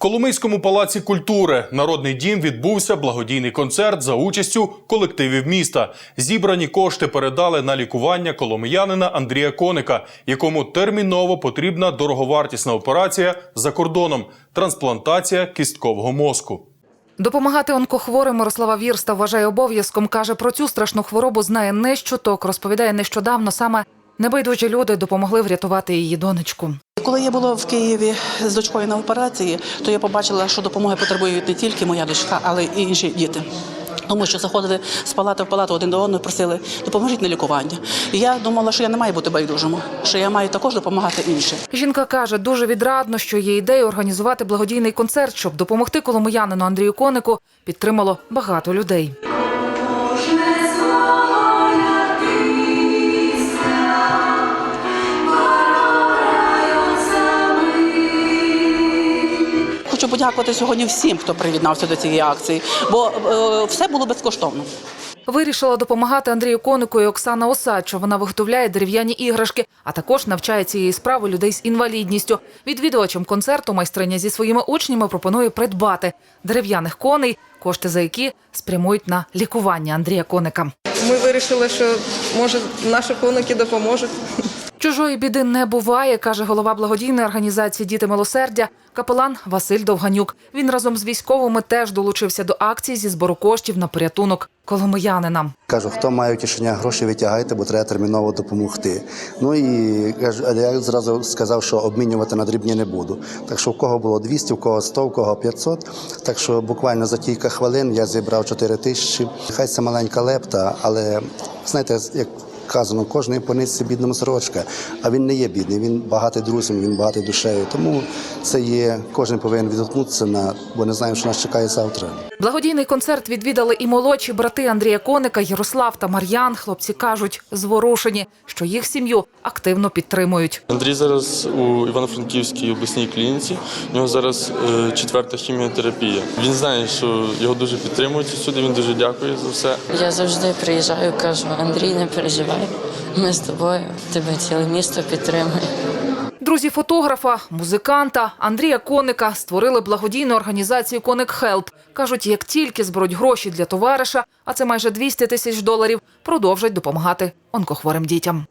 Коломийському палаці культури Народний дім відбувся благодійний концерт за участю колективів міста. Зібрані кошти передали на лікування коломиянина Андрія Коника, якому терміново потрібна дороговартісна операція за кордоном трансплантація кісткового мозку. Допомагати онкохворим Мирослава Вірста вважає обов'язком. каже, про цю страшну хворобу знає не щоток. Розповідає нещодавно саме небайдужі люди допомогли врятувати її донечку. Коли я була в Києві з дочкою на операції, то я побачила, що допомоги потребують не тільки моя дочка, але й інші діти. Тому що заходили з палати в палату один до одного, просили допоможіть на лікування. І я думала, що я не маю бути байдужим, що я маю також допомагати іншим. Жінка каже, дуже відрадно, що є ідея організувати благодійний концерт, щоб допомогти коломиянину Андрію Конику. Підтримало багато людей. Подякувати сьогодні всім, хто приєднався до цієї акції, бо е, все було безкоштовно. Вирішила допомагати Андрію Конику і Оксана Осадчо. Вона виготовляє дерев'яні іграшки, а також навчає цієї справи людей з інвалідністю. Відвідувачам концерту майстриня зі своїми учнями пропонує придбати дерев'яних коней, кошти за які спрямують на лікування Андрія Коника. Ми вирішили, що може наші коники допоможуть. Чужої біди не буває, каже голова благодійної організації Діти милосердя капелан Василь Довганюк. Він разом з військовими теж долучився до акції зі збору коштів на порятунок коломиянина. Кажу, хто має у гроші, витягайте, бо треба терміново допомогти. Ну і кажу, я зразу сказав, що обмінювати на дрібні не буду. Так що в кого було 200, в кого 100, в кого 500. Так що буквально за кілька хвилин я зібрав 4 тисячі. Хай це маленька лепта, але знаєте, як казано, кожної пониці бідному сорочка. А він не є бідний, він багатий друзям, він багатий душею. Тому це є, кожен повинен відгукнутися на, бо не знаємо, що нас чекає завтра. Благодійний концерт відвідали і молодші брати Андрія Коника, Ярослав та Мар'ян. Хлопці кажуть, зворушені, що їх сім'ю активно підтримують. Андрій зараз у Івано-Франківській обласній клініці. У нього зараз е, четверта хіміотерапія. Він знає, що його дуже підтримують сюди. Він дуже дякує за все. Я завжди приїжджаю, кажу, Андрій, не переживай, ми з тобою, тебе ціле місто підтримує. Друзі фотографа, музиканта Андрія Коника створили благодійну організацію Коник Хелп. кажуть, як тільки зберуть гроші для товариша, а це майже 200 тисяч доларів, продовжать допомагати онкохворим дітям.